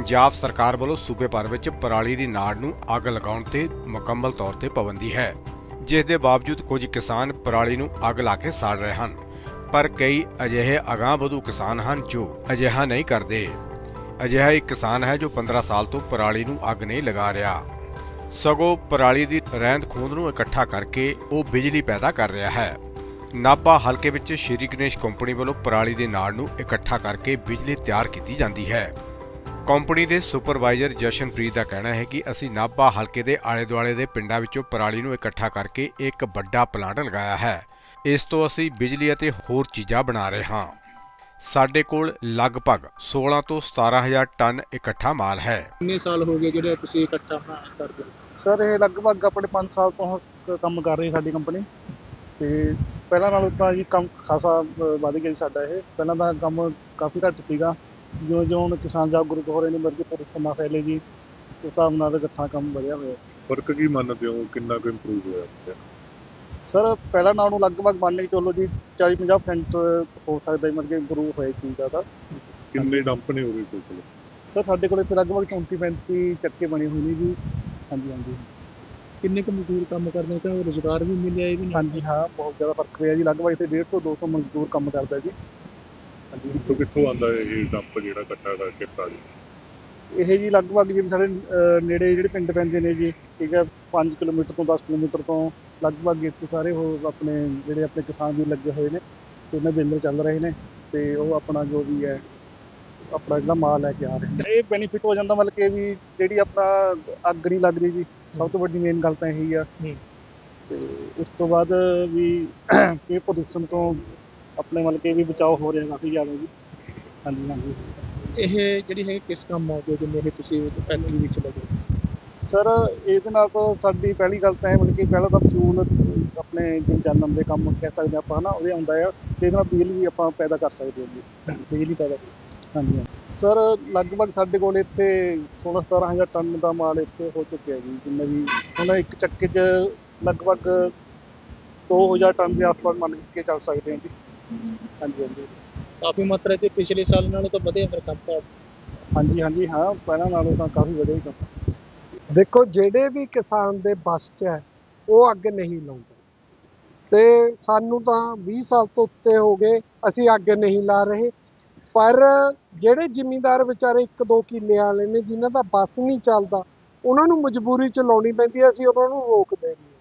ਪੰਜਾਬ ਸਰਕਾਰ ਵੱਲੋਂ ਸੂਬੇ ਭਰ ਵਿੱਚ ਪਰਾਲੀ ਦੀ ਨਾੜ ਨੂੰ ਅੱਗ ਲਗਾਉਣ ਤੇ ਮੁਕੰਮਲ ਤੌਰ ਤੇ ਪਾਬੰਦੀ ਹੈ। ਜਿਸ ਦੇ ਬਾਵਜੂਦ ਕੁਝ ਕਿਸਾਨ ਪਰਾਲੀ ਨੂੰ ਅੱਗ ਲਾ ਕੇ ਸਾੜ ਰਹੇ ਹਨ। ਪਰ ਕਈ ਅਜਿਹੇ ਅਗਾਂਹਵਧੂ ਕਿਸਾਨ ਹਨ ਜੋ ਅਜਿਹਾ ਨਹੀਂ ਕਰਦੇ। ਅਜਿਹਾ ਇੱਕ ਕਿਸਾਨ ਹੈ ਜੋ 15 ਸਾਲ ਤੋਂ ਪਰਾਲੀ ਨੂੰ ਅੱਗ ਨਹੀਂ ਲਗਾ ਰਿਹਾ। ਸਗੋਂ ਪਰਾਲੀ ਦੀ ਰਹਿੰਦ ਖੂੰਦ ਨੂੰ ਇਕੱਠਾ ਕਰਕੇ ਉਹ ਬਿਜਲੀ ਪੈਦਾ ਕਰ ਰਿਹਾ ਹੈ। ਨਾਭਾ ਹਲਕੇ ਵਿੱਚ ਸ਼੍ਰੀ ਗਣੇਸ਼ ਕੰਪਨੀ ਵੱਲੋਂ ਪਰਾਲੀ ਦੇ ਨਾੜ ਨੂੰ ਇਕੱਠਾ ਕਰਕੇ ਬਿਜਲੀ ਤਿਆਰ ਕੀਤੀ ਜਾਂਦੀ ਹੈ। ਕੰਪਨੀ ਦੇ ਸੁਪਰਵਾਈਜ਼ਰ ਜਸ਼ਨਪ੍ਰੀਤ ਦਾ ਕਹਿਣਾ ਹੈ ਕਿ ਅਸੀਂ ਨਾਭਾ ਹਲਕੇ ਦੇ ਆਲੇ-ਦੁਆਲੇ ਦੇ ਪਿੰਡਾਂ ਵਿੱਚੋਂ ਪਰਾਲੀ ਨੂੰ ਇਕੱਠਾ ਕਰਕੇ ਇੱਕ ਵੱਡਾ ਪਲਾਂਟ ਲਗਾਇਆ ਹੈ। ਇਸ ਤੋਂ ਅਸੀਂ ਬਿਜਲੀ ਅਤੇ ਹੋਰ ਚੀਜ਼ਾਂ ਬਣਾ ਰਹੇ ਹਾਂ। ਸਾਡੇ ਕੋਲ ਲਗਭਗ 16 ਤੋਂ 17000 ਟਨ ਇਕੱਠਾ ਮਾਲ ਹੈ। ਕਿੰਨੇ ਸਾਲ ਹੋ ਗਏ ਜਿਹੜੇ ਤੁਸੀਂ ਇਕੱਠਾ ਕਰਦੇ ਹੋ? ਸਰ ਇਹ ਲਗਭਗ ਆਪਣੇ 5 ਸਾਲ ਤੋਂ ਕੰਮ ਕਰ ਰਹੀ ਹੈ ਸਾਡੀ ਕੰਪਨੀ। ਤੇ ਪਹਿਲਾਂ ਨਾਲੋਂ ਤਾਂ ਜੀ ਕੰਮ ਖਾਸਾ ਵੱਧ ਗਿਆ ਜੀ ਸਾਡਾ ਇਹ। ਪਹਿਲਾਂ ਤਾਂ ਕੰਮ ਕਾਫੀ ਘੱਟ ਸੀਗਾ। ਜਿਉਂ ਜਿਉਂ ਹੁਣ ਕਿਸਾਨ ਜਾਗਰੂਕ ਹੋ ਰਹੇ ਨੇ ਮਰਜ਼ੀ ਪਰ ਸਮਾਂ ਫੈਲੇ ਜੀ ਉਸ ਹਿਸਾਬ ਨਾਲ ਇਕੱਠਾ ਕੰਮ ਵਧਿਆ ਹੋਇਆ। ਫ਼ਰਕ ਕੀ ਮੰਨਦੇ ਹੋ? ਕਿੰਨਾ ਕੁ ਇੰਪਰੂਵ ਹੋਇਆ ਇੱਥੇ? ਸਰ ਪਹਿਲਾਂ ਨਾਲੋਂ ਲਗਭਗ ਮੰਨ ਕੇ ਚੱਲੋ ਜੀ 40-50% ਹੋ ਸਕਦਾ ਹੈ ਮਤਲਬ ਕਿ ਇੰਪਰੂਵ ਹੋਇਆ ਚੀਜ਼ ਦਾ ਤਾਂ ਕਿੰਨੇ ਡੰਪ ਨੇ ਹੋਵੇ ਟੋਟਲ ਸਰ ਸਾਡੇ ਕੋਲ ਇੱਥੇ ਲਗਭਗ 34-35 ਚੱਕੇ ਬਣੇ ਹੋਏ ਨੇ ਜੀ। ਹਾਂਜੀ ਹਾਂਜੀ। ਕਿੰਨੇ ਕੁ ਮਜ਼ਦੂਰ ਕੰਮ ਕਰਦੇ ਤਾਂ ਰੋਜ਼ਗਾਰ ਵੀ ਮਿਲਿਆ ਇਹ ਵੀ ਨਹੀਂ? ਹਾਂਜੀ ਹਾਂ ਬਹੁਤ ਜ਼ਿਆਦਾ ਫ਼ਰਕ ਪਿਆ ਜੀ। ਲਗਭਗ ਇੱਥੇ 150 200 ਮਜ਼ਦੂਰ ਕੰਮ ਕਰਦਾ ਜੀ। ਕਿੱਥੋਂ ਕਿੱਥੋਂ ਆਉਂਦਾ ਇਹ ਡੰਪ ਜਿਹੜਾ ਇਕੱਠਾ ਕਰਕੇ ਪਰਾਲੀ ਇਹ ਜੀ ਲਗਭਗ ਜਿਵੇਂ ਸਾਡੇ ਅਹ, ਨੇੜੇ ਜਿਹੜੇ ਪਿੰਡ ਪੈਂਦੇ ਨੇ ਜੀ ਠੀਕ ਹੈ 5 ਕਿਲੋਮੀਟਰ ਤੋਂ 10 ਕਿਲੋਮੀਟਰ ਤੋਂ ਲਗਭਗ ਇੱਥੇ ਸਾਰੇ ਉਹ ਆਪਣੇ ਜਿਹੜੇ ਆਪਣੇ ਕਿਸਾਨ ਵੀ ਲੱਗੇ ਹੋਏ ਨੇ ਤੇ ਉਹਨਾਂ ਬਿਲਰ ਚੱਲ ਰਹੇ ਨੇ ਤੇ ਉਹ ਆਪਣਾ ਜੋ ਵੀ ਹੈ ਆਪਣਾ ਜਿਹੜਾ ਮਾਲ ਲੈ ਕੇ ਆ ਰਹੇ ਨੇ। ਇਹ ਬੈਨੀਫਿਟ ਹੋ ਜਾਂਦਾ ਮਤਲਬ ਕਿ ਵੀ ਜਿਹੜੀ ਆਪਣਾ ਅੱਗ ਨਹੀਂ ਲੱਗ ਰਹੀ ਜੀ ਸਭ ਤੋਂ ਵੱਡੀ ਮੇਨ ਗੱਲ ਤਾਂ ਇਹੀ ਆ। ਹੂੰ। ਤੇ ਉਸ ਤੋਂ ਬਾਅਦ ਵੀ ਇਹ ਪ੍ਰਦੂਸ਼ਣ ਤੋਂ ਆਪਣੇ ਮਤਲਬ ਕਿ ਵੀ ਬਚਾਓ ਹੋ ਰਿਹਾ ਕਾਫੀ ਜ਼ਿਆਦਾ ਜੀ। ਹਾਂਜੀ ਹਾਂਜੀ। ਇਹ ਜਿਹੜੀ ਹੈ ਕਿਸ ਕੰਮ ਆਉਂਦੇ ਜਿੰਨੇ ਇਹ ਤੁਸੀਂ ਫੈਕਟਰੀ ਵਿੱਚ ਲੱਗੇ? ਸਰ ਇਹਦੇ ਨਾਲ ਤਾਂ ਸਾਡੀ ਪਹਿਲੀ ਗੱਲ ਤਾਂ ਇਹ ਮਤਲਬ ਕਿ ਪਹਿਲਾਂ ਤਾਂ ਫਿਊਲ ਆਪਣੇ ਜਿਵੇਂ ਚਾਨਣ ਦੇ ਕੰਮ ਕਹਿ ਸਕਦੇ ਆਪਾਂ ਹਨਾ ਉਹਦੇ ਆਉਂਦਾ ਆ। ਤੇ ਇਹਦੇ ਨਾਲ ਬਿਜਲੀ ਵੀ ਆਪਾਂ ਪੈਦਾ ਕਰ ਸਕਦੇ ਹਾਂ ਜੀ। ਬਿਜਲੀ ਪੈਦਾ ਹਾਂਜੀ ਸਰ ਲਗਭਗ ਸਾਡੇ ਕੋਲ ਇੱਥੇ 16 17000 ਟਨ ਦਾ ਮਾਲ ਇੱਥੇ ਹੋ ਚੁੱਕਿਆ ਜੀ ਜਿੰਨਾ ਵੀ ਹੁਣ ਇੱਕ ਚੱਕੇ 'ਚ ਲਗਭਗ 2000 ਟਨ ਦੇ ਆਸ-ਪਾਸ ਮੰਨ ਕੇ ਚੱਲ ਸਕਦੇ ਹਾਂ ਜੀ। ਹਾਂਜੀ ਹਾਂਜੀ। ਕਾਫੀ ਮਾਤਰਾ 'ਚ ਪਿਛਲੇ ਸਾਲ ਨਾਲੋਂ ਤਾਂ ਵਧਿਆ ਫਿਰ ਕੰਮ ਤਾਂ ਹਾਂਜੀ ਹਾਂਜੀ ਹਾਂ ਪਹਿਲਾਂ ਨਾਲੋਂ ਤਾਂ ਕਾਫੀ ਵਧੀਆ ਹੀ ਕੰਮ ਦੇਖੋ ਜਿਹੜੇ ਵੀ ਕਿਸਾਨ ਦੇ ਬਸ 'ਚ ਹੈ ਉਹ ਅੱਗ ਨਹੀਂ ਲਾਉਂਦੇ। ਤੇ ਸਾਨੂੰ ਤਾਂ 20 ਸਾਲ ਤੋਂ ਉੱਤੇ ਹੋ ਗਏ ਅਸੀਂ ਅੱਗ ਨਹੀਂ ਲਾ ਰਹੇ। ਪਰ ਜਿਹੜੇ ਜ਼ਿਮੀਂਦਾਰ ਵਿਚਾਰੇ ਇੱਕ ਦੋ ਕਿੱਲੇ ਵਾਲੇ ਨੇ ਜਿਨ੍ਹਾਂ ਦਾ ਬਸ ਨਹੀਂ ਚੱਲਦਾ ਉਹਨਾਂ ਨੂੰ ਮਜਬੂਰੀ ਚ ਲਾਉਣੀ ਪੈਂਦੀ ਹੈ ਅਸੀਂ ਉਹਨਾਂ ਨੂੰ ਰੋਕਦੇ ਨਹੀਂ।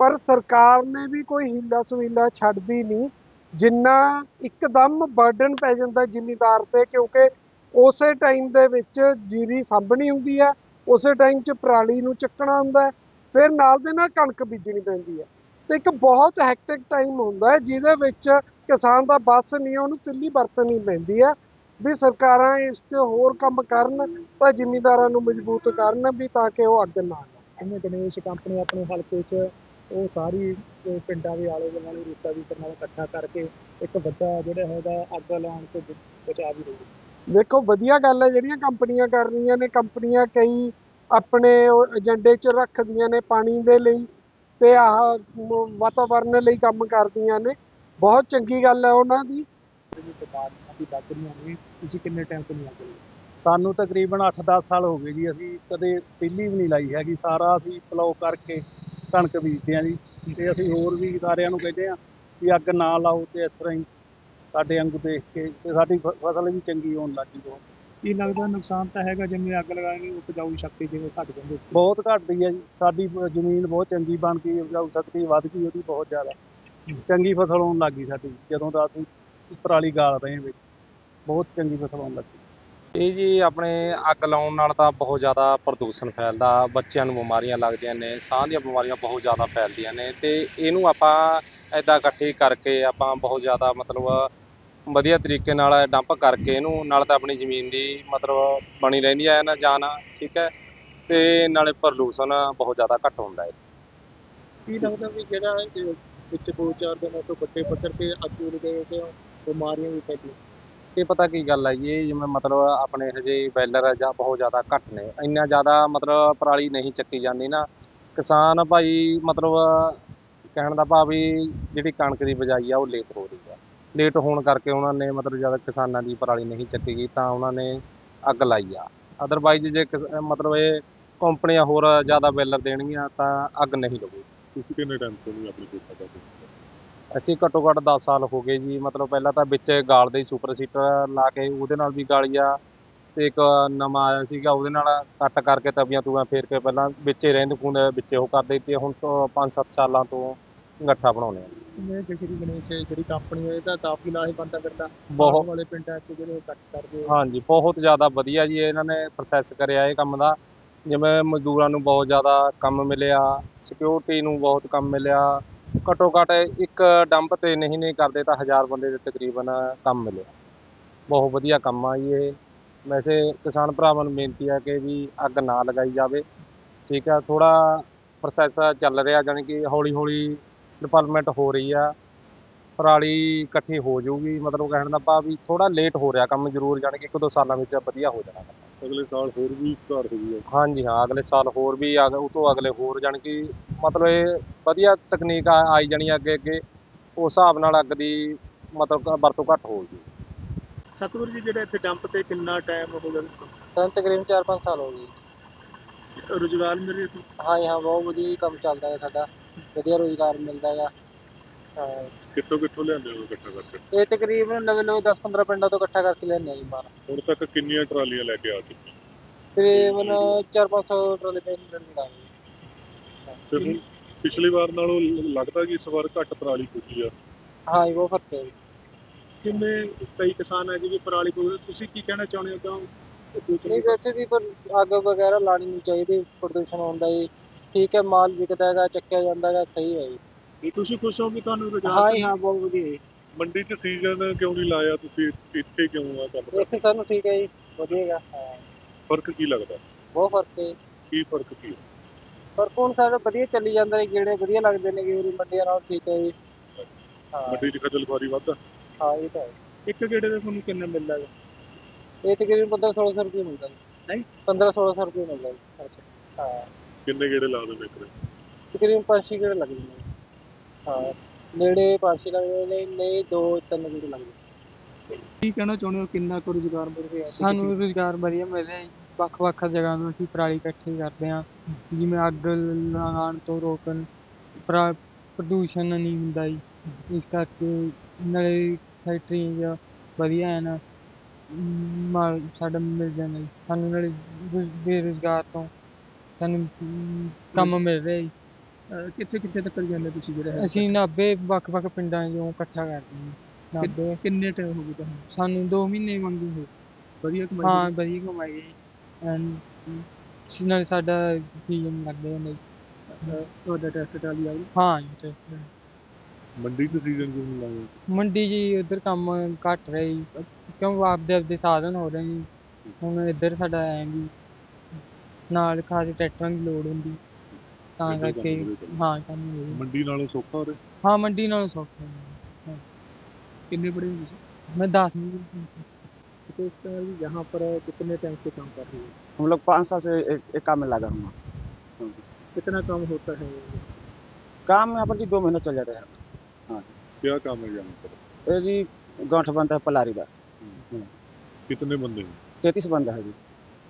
ਪਰ ਸਰਕਾਰ ਨੇ ਵੀ ਕੋਈ ਹੀਲਾ ਸੁਹੀਲਾ ਛੱਡਦੀ ਨਹੀਂ। ਜਿੰਨਾ ਇੱਕਦਮ ਬਰਡਨ ਪੈ ਜਾਂਦਾ ਜ਼ਿਮੀਂਦਾਰ ਤੇ, ਕਿਉਂਕਿ ਉਸੇ ਟਾਈਮ ਦੇ ਵਿੱਚ ਜੀਰੀ ਸਾਂਭਣੀ ਹੁੰਦੀ ਹੈ, ਉਸੇ ਟਾਈਮ 'ਚ ਪਰਾਲੀ ਨੂੰ ਚੱਕਣਾ ਹੁੰਦਾ ਫਿਰ ਨਾਲ ਦੇ ਨਾਲ ਕਣਕ ਬੀਜਣੀ ਪੈਂਦੀ ਹੈ। ਤੇ ਇੱਕ ਬਹੁਤ ਹੈਕਟਿਕ ਟਾਈਮ ਹੁੰਦਾ ਹੈ, ਜਿਹਦੇ ਵਿੱਚ ਕਿਸਾਨ ਦਾ ਬਸ ਨਹੀਂ, ਉਹਨੂੰ ਤਿੱਲੀ ਵਰਤਣੀ ਪੈਂਦੀ ਹੈ, ਵੀ ਸਰਕਾਰਾਂ ਇਸ 'ਤੇ ਹੋਰ ਕੰਮ ਕਰਨ, ਤਾਂ ਜ਼ਿਮੀਂਦਾਰਾਂ ਨੂੰ ਮਜ਼ਬੂਤ ਕਰਨ, ਵੀ ਤਾਂ ਕਿ ਉਹ ਅੱਗ ਨਾ ਆਉਣ ਜਿਵੇਂ ਗਣੇਸ਼ ਕੰਪਨੀ ਆਪਣੇ ਹਲਕੇ 'ਚ ਉਹ ਸਾਰੀ ਅਹ, ਪਿੰਡਾਂ ਦੇ ਆਲੇ ਦੁਆਲੇ ਰੂਟਾ ਵੀ ਨਾਲ ਇਕੱਠਾ ਕਰਕੇ ਇੱਕ ਵੱਡਾ ਜਿਹੜਾ ਹੈਗਾ ਅੱਗ ਲਾਉਣ ਤੋਂ ਬਚਾ ਵੀ ਰਹੀ। ਹੈ ਵੇਖੋ ਵਧੀਆ ਗੱਲ ਹੈ ਜਿਹੜੀਆਂ ਕੰਪਨੀਆਂ ਕਰ ਰਹੀਆਂ ਨੇ ਕੰਪਨੀਆਂ ਕਈ ਆਪਣੇ ਉਹ ਏਜੰਡੇ 'ਚ ਰੱਖਦੀਆਂ ਨੇ ਪਾਣੀ ਦੇ ਲਈ ਤੇ ਆਹ ਮ- ਵਾਤਾਵਰਨ ਲਈ ਕੰਮ ਕਰਦੀਆਂ ਨੇ। ਬਹੁਤ ਚੰਗੀ ਗੱਲ ਹੈ ਉਹਨਾਂ ਦੀ। ਜਿਹੜੀ ਬਿਮਾਰੀਆਂ ਦੀ ਲੱਗ ਰਹੀਆਂ ਨੇ ਤੁਸੀਂ ਕਿੰਨੇ ਟਾਈਮ ਤੋਂ ਨਹੀਂ ਲੱਗ ਰਹੀ? ਸਾਨੂੰ ਤਕਰੀਬਨ 8-10 ਸਾਲ ਹੋ ਗਏ ਜੀ ਅਸੀਂ ਕਦੇ ਪਹਿਲੀ ਵੀ ਨਹੀਂ ਲਾਈ ਹੈਗੀ ਸਾਰਾ ਅਸੀਂ ਪਲਾਉ ਕਰਕੇ ਕਣਕ ਬੀਜਦੇ ਹਾਂ ਜੀ ਤੇ ਅਸੀਂ ਹੋਰ ਵੀ ਸਾਰਿਆਂ ਨੂੰ ਕਹਿੰਦੇ ਆ ਵੀ ਅੱਗ ਨਾ ਲਾਓ ਤੇ ਇਸ ਤਰ੍ਹਾਂ ਹੀ ਸਾਡੇ ਵਾਂਗੂ ਦੇਖ ਕੇ ਤੇ ਸਾਡੀ ਫ- ਫਸਲ ਵੀ ਚੰਗੀ ਹੋਣ ਲੱਗੀ ਬਹੁਤ। ਕੀ ਲੱਗਦਾ ਨੁਕਸਾਨ ਤਾਂ ਹੈਗਾ ਜਿਵੇਂ ਅੱਗ ਲਗਾਉਣੀ ਉਪਜਾਊ ਸ਼ਕਤੀ ਜਿਵੇਂ ਘਟ ਜਾਂਦੀ ਬਹੁਤ ਘਟਦੀ ਹੈ ਜੀ ਸਾਡੀ ਬ- ਜ਼ਮੀਨ ਬਹੁਤ ਚੰਗੀ ਬਣ ਗਈ ਉਪਜਾਊ ਸ਼ਕਤੀ ਵੱਧ ਗਈ ਉਹਦੀ ਬਹੁਤ ਜ਼ਿਆਦਾ। ਚੰਗੀ ਫਸਲ ਹੋਣ ਲੱਗੀ ਸਾਡੀ ਜਦੋਂ ਦਾ ਅਸੀਂ ਪਰਾਲੀ ਗਾਲ ਰਹੇ ਹਾਂ ਵਿੱਚ ਬਹੁਤ ਚੰਗੀ ਫਸਲ ਹੋਣ ਲੱਗੀ ਇਹ ਜੀ ਆਪਣੇ ਅੱਗ ਲਾਉਣ ਨਾਲ ਤਾਂ ਬਹੁਤ ਜ਼ਿਆਦਾ ਪ੍ਰਦੂਸ਼ਣ ਫੈਲਦਾ, ਬੱਚਿਆਂ ਨੂੰ ਬਿਮਾਰੀਆਂ ਲੱਗਦੀਆਂ ਨੇ, ਸਾਹ ਦੀਆਂ ਬਿਮਾਰੀਆਂ ਬਹੁਤ ਜ਼ਿਆਦਾ ਫੈਲਦੀਆਂ ਨੇ ਤੇ ਇਹਨੂੰ ਆਪਾਂ ਐਦਾਂ ਇਕੱਠੀ ਕਰਕੇ ਆਪਾਂ ਬਹੁਤ ਜ਼ਿਆਦਾ ਮਤਲਬ ਵਧੀਆ ਤਰੀਕੇ ਨਾਲ ਡੰਪ ਕਰਕੇ ਇਹਨੂੰ, ਨਾਲ ਤਾਂ ਆਪਣੀ ਜ਼ਮੀਨ ਦੀ ਮਤਲਬ ਬਣੀ ਰਹਿੰਦੀ ਹੈ ਨਾ ਜਾਨ, ਠੀਕ ਹੈ, ਤੇ ਨਾਲੇ ਪ੍ਰਦੂਸ਼ਣ ਬਹੁਤ ਜ਼ਿਆਦਾ ਘੱਟ ਹੁੰਦਾ ਹੈ। ਕੀ ਲੱਗਦਾ ਵੀ ਜਿਹੜਾ ਵਿੱਚ ਦੋ ਚਾਰ ਦਿਨਾਂ ਤੋਂ ਵੱਡੇ ਪੱਧਰ ਤੇ ਅੱਗ ਲਗੇ ਤੇ ਬਿਮਾਰੀਆਂ ਵੀ ਫੈਲੀਆਂ। ਇਹ ਪਤਾ ਕੀ ਗੱਲ ਹੈ ਜੀ? ਇਹ ਜਿਵੇਂ ਮਤਲਬ ਆਪਣੇ ਹਜੇ ਬੈਲਰ ਜਾਂ ਬਹੁਤ ਜ਼ਿਆਦਾ ਘੱਟ ਨੇ। ਇੰਨਾ ਜ਼ਿਆਦਾ ਮਤਲਬ ਪਰਾਲੀ ਨਹੀਂ ਚੱਕੀ ਜਾਂਦੀ ਨਾ। ਕਿਸਾਨ ਭਾਈ ਮਤਲਬ ਕਹਿਣ ਦਾ ਭਾਵ ਵੀ ਜਿਹੜੀ ਕਣਕ ਦੀ ਬਜਾਈ ਆ ਉਹ ਲੇਟ ਹੋ ਰਹੀ ਆ। ਲੇਟ ਹੋਣ ਕਰਕੇ ਉਹਨਾਂ ਨੇ ਮਤਲਬ ਜਦ ਕਿਸਾਨਾਂ ਦੀ ਪਰਾਲੀ ਨਹੀਂ ਚੱਕੀ ਗਈ ਤਾਂ ਉਹਨਾਂ ਨੇ ਅੱਗ ਲਾਈ ਆ। ਅਦਰਵਾਈਜ਼ ਜੇ ਕਿਸ- ਮਤਲਬ ਇਹ ਕੰਪਨੀਆਂ ਹੋਰ ਜ਼ਿਆਦਾ ਬੈਲਰ ਦੇਣਗੀਆਂ ਤਾਂ ਅੱਗ ਨਹੀਂ ਲੱਗੂ ਤੁਸੀਂ ਕਿੰਨੇ ਟਾਈਮ ਤੋਂ ਨਹੀਂ ਆਪਣੀ ਕੋਠਾ ਦਾ ਅਸੀਂ ਘੱਟੋ ਘੱਟ 10 ਸਾਲ ਹੋ ਗਏ ਜੀ। ਮਤਲਬ ਪਹਿਲਾਂ ਤਾਂ ਵਿੱਚ ਗਾਲਦੇ ਸੀ ਸੁਪਰ ਸੀਟਰ ਲਾ ਕੇ ਉਹਦੇ ਨਾਲ ਵੀ ਗਾਲੀਆ ਤੇ ਇੱਕ ਨਵਾਂ ਆਇਆ ਸੀਗਾ ਉਹਦੇ ਨਾਲ ਕੱਟ ਕਰਕੇ ਤਵੀਆਂ ਤੂਆਂ ਫੇਰ ਕੇ ਪਹਿਲਾਂ ਵਿੱਚੇ ਰਹਿੰਦ ਖੂੰਦ ਵਿੱਚੇ ਉਹ ਕਰਦੇ ਤੇ ਹੁਣ ਤੋਂ 5-7 ਸਾਲਾਂ ਤੋਂ ਗੱਠਾ ਬਣਾਉਂਦੇ ਆ। ਜਿਵੇਂ ਕਿ ਸ਼੍ਰੀ ਗਣੇਸ਼ ਜਿਹੜੀ ਕੰਪਨੀ ਹੈ ਇਹਦਾ ਕਾਫੀ ਲਾਹੇਵੰਦ ਕਰਦਾ ਬਹੁਤ। ਵਾਲੇ ਪਿੰਡਾਂ 'ਚ ਜਿਹੜੇ ਕੱਟ ਕਰਦੇ ਹਾਂਜੀ ਬਹੁਤ ਜ਼ਿਆਦਾ ਵਧੀਆ ਜੀ ਇਹਨਾਂ ਨੇ ਪ੍ਰੋਸੈਸ ਕਰਿਆ ਇਹ ਕੰਮ ਦਾ। ਜਿਵੇਂ ਮਜ਼ਦੂਰਾਂ ਨੂੰ ਬਹੁਤ ਜ਼ਿਆਦਾ ਕੰਮ ਮਿਲਿਆ ਸਿਕਿਉਰਿਟੀ ਨੂੰ ਬਹੁਤ ਕੰਮ ਮਿਲਿਆ। ਘੱਟੋ ਘੱਟ ਇੱਕ ਡੰਪ ਤੇ ਨਹੀਂ ਨਹੀਂ ਕਰਦੇ ਤਾਂ ਹਜ਼ਾਰ ਬੰਦੇ ਦੇ ਤਕਰੀਬਨ ਕੰਮ ਮਿਲਿਆ ਬਹੁਤ ਵਧੀਆ ਕੰਮ ਆ ਜੀ ਇਹ। ਵੈਸੇ ਕਿਸਾਨ ਭਰਾਵਾਂ ਨੂੰ ਬੇਨਤੀ ਆ ਕਿ ਵੀ ਅੱਗ ਨਾ ਲਗਾਈ ਜਾਵੇ। ਠੀਕ ਆ ਥੋੜਾ ਪ੍ਰੋਸੈਸ ਚੱਲ ਰਿਹਾ ਜਾਣੀ ਕਿ ਹੌਲੀ ਹੌਲੀ ਡਿਵੈਲਪਮੈਂਟ ਹੋ ਰਹੀ ਆ। ਪਰਾਲੀ ਇਕੱਠੀ ਹੋ ਜਾਊਗੀ, ਮਤਲਬ ਕਹਿਣ ਦਾ ਭਾਵ ਵੀ ਥੋੜਾ ਲੇਟ ਹੋ ਰਿਹਾ ਕੰਮ ਜ਼ਰੂਰ, ਜਾਣੀ ਕਿ ਇੱਕ ਦੋ ਸਾਲਾਂ ਵਿੱਚ ਵਧੀਆ ਹੋ ਜਾਣਾ। ਅਗਲੇ ਸਾਲ ਹੋਰ ਵੀ ਸੁਧਾਰ ਹੋ ਜਾਊਗਾ। ਹਾਂਜੀ ਹਾਂ ਅਗਲੇ ਸਾਲ ਹੋਰ ਵੀ ਉਹ ਤੋਂ ਅਗਲੇ ਹੋਰ ਜਾਣੀ ਕਿ ਮਤਲਬ ਇਹ ਵਧੀਆ ਤਕਨੀਕ ਆਈ ਜਾਣੀ ਆ ਅੱਗੇ ਅੱਗੇ। ਉਸ ਹਿਸਾਬ ਨਾਲ ਅੱਗ ਦੀ ਮਤਲਬ ਵਰਤੋਂ ਘੱਟ ਹੋਊਗੀ। ਸਤਿਗੁਰੂ ਜੀ ਜਿਹੜੇ ਇੱਥੇ ਡੰਪ ਤੇ ਕਿੰਨਾ ਟਾਈਮ ਹੋ ਗਿਆ? ਸਾਨੂੰ ਤਕਰੀਬਨ 4-5 ਸਾਲ ਹੋ ਗਏ। ਰੁਜ਼ਗਾਰ ਮਿਲ ਰਿਹਾ ਹਾਂਜੀ ਹਾਂ ਬਹੁਤ ਵਧੀਆ ਹੀ ਕੰਮ ਚੱਲਦਾ ਹੈ ਸਾਡਾ। ਵਧੀਆ ਰੋਜ਼ਗਾਰ ਮਿਲਦਾ ਹੈਗਾ। ਹਾਂ ਕਿੱਥੋਂ ਕਿੱਥੋਂ ਲਿਆਂਦੇ ਹੋ ਇਕੱਠਾ ਕਰਕੇ? ਇਹ ਤਕਰੀਬਨ ਨਵੇਂ ਨਵੇਂ 10-15 ਪਿੰਡਾਂ ਤੋਂ ਇਕੱਠਾ ਕਰਕੇ ਲੈਂਦੇ ਹਾਂ ਜੀ ਮਾਲ ਹੁਣ ਤੱਕ ਕਿੰਨੀਆਂ ਟਰਾਲੀਆਂ ਲੈ ਕੇ ਆ ਚੁੱਕੇ ਤਕਰੀਬਨ 4-500 ਟਰਾਲੇ ਪੈ ਮਿਲਣਗੇ ਤੇ ਹੁਣ ਪਿਛਲੀ ਵਾਰ ਨਾਲੋਂ ਲ- ਲੱਗਦਾ ਕਿ ਇਸ ਵਾਰ ਘੱਟ ਪਰਾਲੀ ਪੁੱਜੀ ਆ? ਹਾਂ ਜੀ ਬਹੁਤ ਫ਼ਰਕ ਹੈ ਜੀ। ਕਿੰਨੇ ਕਈ ਕਿਸਾਨ ਹੈ ਜੀ ਪਰਾਲੀ ਕੋਲ ਤੁਸੀਂ ਕੀ ਕਹਿਣਾ ਚਾਹੁੰਦੇ ਹੋ? ਤਾਂ ਨਹੀਂ ਵੈਸੇ ਵੀ ਪਰ ਅੱਗ ਵਗੈਰਾ ਲਾਣੀ ਨਹੀਂ ਚਾਹੀਦੀ ਪ੍ਰਦੂਸ਼ਣ ਹੁੰਦਾ ਜੀ। ਠੀਕ ਹੈ ਮਾਲ ਵਿਕਦਾ ਹੈਗਾ ਚੱਕਿਆ ਜਾਂਦਾ ਹੈਗਾ ਸਹੀ ਹੈ ਜੀ। ਤੁਸੀਂ ਖੁਸ਼ ਹੋ ਵੀ ਤੁਹਾਨੂੰ ਰੁਜ਼ਗਾਰ ਹਾਂ ਜੀ ਹਾਂ ਬਹੁਤ ਵਧੀਆ ਜੀ। ਮੰਡੀ 'ਚ ਸੀਜ਼ਨ ਕਿਉਂ ਨਹੀਂ ਲਾਇਆ ਤੁਸੀਂ? ਇੱਥੇ ਕਿਉਂ ਆ ਕੰਮ? ਇੱਥੇ ਸਾਨੂੰ ਠੀਕ ਹੈ ਜੀ ਵਧੀਆ ਹੈਗਾ। ਹਾਂ ਫ਼ਰਕ ਕੀ ਲੱਗਦਾ? ਬਹੁਤ ਫ਼ਰਕ ਹੈ। ਜੀ। ਕੀ ਫ਼ਰਕ ਕੀ ਹੈ? ਪਰ ਹੁਣ ਸਾਡਾ ਵਧੀਆ ਚੱਲੀ ਜਾਂਦਾ ਹੈ ਗੇੜੇ ਵਧੀਆ ਲੱਗਦੇ ਨੇ ਗੇੜੇ ਮੰਡੀਆਂ ਨਾਲ ਠੀਕ ਹੈ ਜੀ। ਹਾਂ। ਮੰਡੀ 'ਚ ਖਜਲ ਖੁਆਰੀ ਵੱਧ ਆ? ਹਾਂ ਇਹ ਤਾਂ ਹੈ। ਇੱਕ ਗੇੜੇ ਦੇ ਤੁਹਾਨੂੰ ਕਿੰਨਾ ਮਿਲਦਾ ਹੈ ਇਹ ਤਕਰੀਬਨ 1500 ਰੁਪਏ ਮਿਲਦਾ ਜੀ। ਨਹੀਂ? 1500 ਰੁਪਏ ਮਿਲਦਾ ਜੀ। ਅੱਛਾ। ਹਾਂ। ਕਿੰਨੇ ਗੇੜੇ ਲਾ ਦੇ ਵਿਕਰੇ ਤਕਰੀਬਨ ਪੰਜ ਛੇ ਗੇੜੇ ਲੱਗਦੇ ਨੇ। ਹਾਂ ਨੇੜੇ ਛੇ ਲੱਗਦੇ ਨੇ ਨਹੀਂ ਦੋ ਤਿੰਨ ਗੇੜੇ ਲੱਗਦੇ ਕੀ ਕਹਿਣਾ ਚਾਹੁੰਦੇ ਹੋ? ਕਿੰਨਾ ਕੁ ਰੁਜ਼ਗਾਰ ਮਿਲ ਰਿਹਾ? ਸਾਨੂੰ ਰੁਜ਼ਗਾਰ ਵਧੀਆ ਮਿਲ ਰਿਹਾ ਜੀ। ਵੱਖ-ਵੱਖ ਜਗ੍ਹਾ ਤੋਂ ਅਸੀਂ ਪਰਾਲੀ ਇਕੱਠੀ ਕਰਦੇ ਹਾਂ। ਜਿਵੇਂ ਅੱਗ ਲਗਾਉਣ ਤੋਂ ਰੋਕਣ ਪਰਾ ਪ੍ਰਦੂਸ਼ਣ ਨਹੀਂ ਹੁੰਦਾ ਜੀ। ਇਸ ਕਰਕੇ ਨਾਲੇ ਫੈਕਟਰੀਆਂ 'ਚ ਵਧੀਆ ਹੈ ਨਾ ਮਾਲ ਸਾਡਾ ਮਿਲ ਜਾਂਦਾ ਜੀ। ਸਾਨੂੰ ਨਾਲੇ ਰੁਜ਼- ਬੇਰੁਜ਼ਗਾਰ ਤੋਂ ਸਾਨੂੰ ਕੰਮ ਮਿਲ ਰਿਹਾ ਜੀ। ਕਿੱਥੇ ਕਿੱਥੇ ਤੱਕ ਜਾਂਦੇ ਤੁਸੀਂ ਜਿਹੜੇ ਹੈ? ਅਸੀਂ ਨਾਭੇ ਵੱਖ-ਵੱਖ ਪਿੰਡਾਂ 'ਚੋਂ ਇਕੱਠਾ ਕਰਦੇ ਹਾਂ। ਨਾਭੇ। ਕਿੰਨੇ ਟਾਈਮ ਹੋ ਗਿਆ ਤੁਹਾਨੂੰ? ਸਾਨੂੰ 2 ਮਹੀਨੇ ਮੰਗੀ ਹੋਏ ਵਧੀਆ ਕਮਾਈ ਹਾਂ ਵਧੀਆ ਕਮਾਈ ਹੈ ਐਂਡ ਨਾਲੇ ਸਾਡਾ ਸੀਜ਼ਨ ਲੱਗ ਜਾਂਦਾ ਜੀ ਅਹ ਤੁਹਾਡਾ ਟੈਸਟ ਟਾਲੀ ਆ ਹਾਂ ਜੀ ਤੇ ਮੰਡੀ 'ਚ ਸੀਜ਼ਨ ਕਿਉਂ ਨਹੀਂ ਲਾਇਆ ਮੰਡੀ ਜੀ ਉਧਰ ਕੰਮ ਘੱਟ ਰਿਹਾ ਜੀ। ਕਿਉਂ ਆਪਦੇ ਆਪਦੇ ਸਾਧਨ ਹੋ ਰਹੇ ਜੀ ਹੁਣ ਇੱਧਰ ਸਾਡਾ ਐਂ ਵੀ ਨਾਲ ਖਾਸ ਟਰੈਕਟਰਾਂ ਦੀ ਲੋੜ ਹੁੰਦੀ। ਤਾਂ ਇੱਧਰ ਕੰਮ ਕਰਕੇ ਵਧੀਆ ਚੱਲਦਾ। ਹਾਂ ਕੰਮ ਹੋ ਰਿਹਾ ਮੰਡੀ ਨਾਲੋਂ ਸੌਖਾ ਹੋ ਰਿਹਾ ਹਾਂ ਮੰਡੀ ਨਾਲੋਂ ਸੌਖਾ है। कितने बड़े हो ਤੁਸੀਂ मैं दस मिनट तो इस तरह यहाँ पर कितने टाइम से काम कर रही है हम लोग पाँच साल से एक, एक काम में लगा हुआ कितना काम होता है काम यहाँ पर जी दो महीने चल जाता है क्या काम है यहाँ पर ये जी गांठ बनता है पलारी का कितने बंदे हैं तैतीस बंदा है जी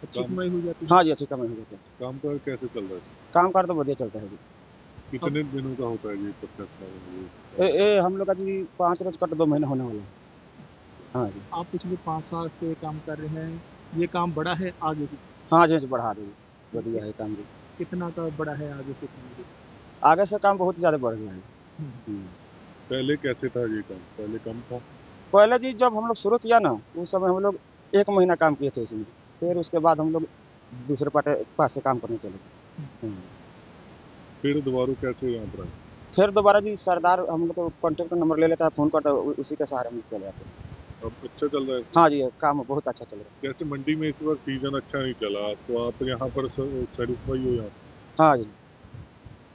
अच्छी काम- कमाई हो जाती है। हाँ जी अच्छी कमाई हो जाती है। काम का कैसे चल रहा है? काम कार तो बढ़िया चलता है जी। कितने दिनों का होता है ये ये, ये हम लोग का जी पाँच रोज कट दो महीने होने वाला है। हाँ जी। आप पिछले पाँच साल से काम कर रहे हैं। ये काम बड़ा है आगे से? हाँ जी जी बढ़ा दी बढ़िया है काम जी। कितना का बड़ा है आगे से काम? आगे से काम बहुत ज़्यादा बढ़ गया है। हम्म। पहले कैसे था ये काम? पहले कम था? पहले जी जब हम लोग शुरू किया ना उस समय हम लोग एक महीना काम किए थे इसमें फिर उसके बाद हम लोग दूसरे पाटे पास से काम करने चले हम्म। फिर दोबारा कैसे यहाँ पर फिर दोबारा जी सरदार हम लोग तो कॉन्टेक्ट का नंबर ले लेता है फ़ोन करता है उसी के सहारे हम चले जाते हैं अब अच्छा चल रहा है? हाँ जी काम बहुत अच्छा चल रहा है। कैसे मंडी में इस बार सीज़न अच्छा नहीं चला तो आप यहाँ पर सेटिस्फाई हो यहाँ? हाँ जी।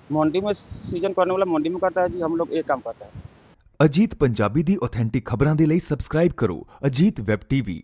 मंडी में सीज़न करने वाला मंडी में करता है जी हम लोग एक काम करता है। अजीत पंजाबी दी ऑथेंटिक खबरों के लिए सब्सक्राइब करो अजीत वेब टीवी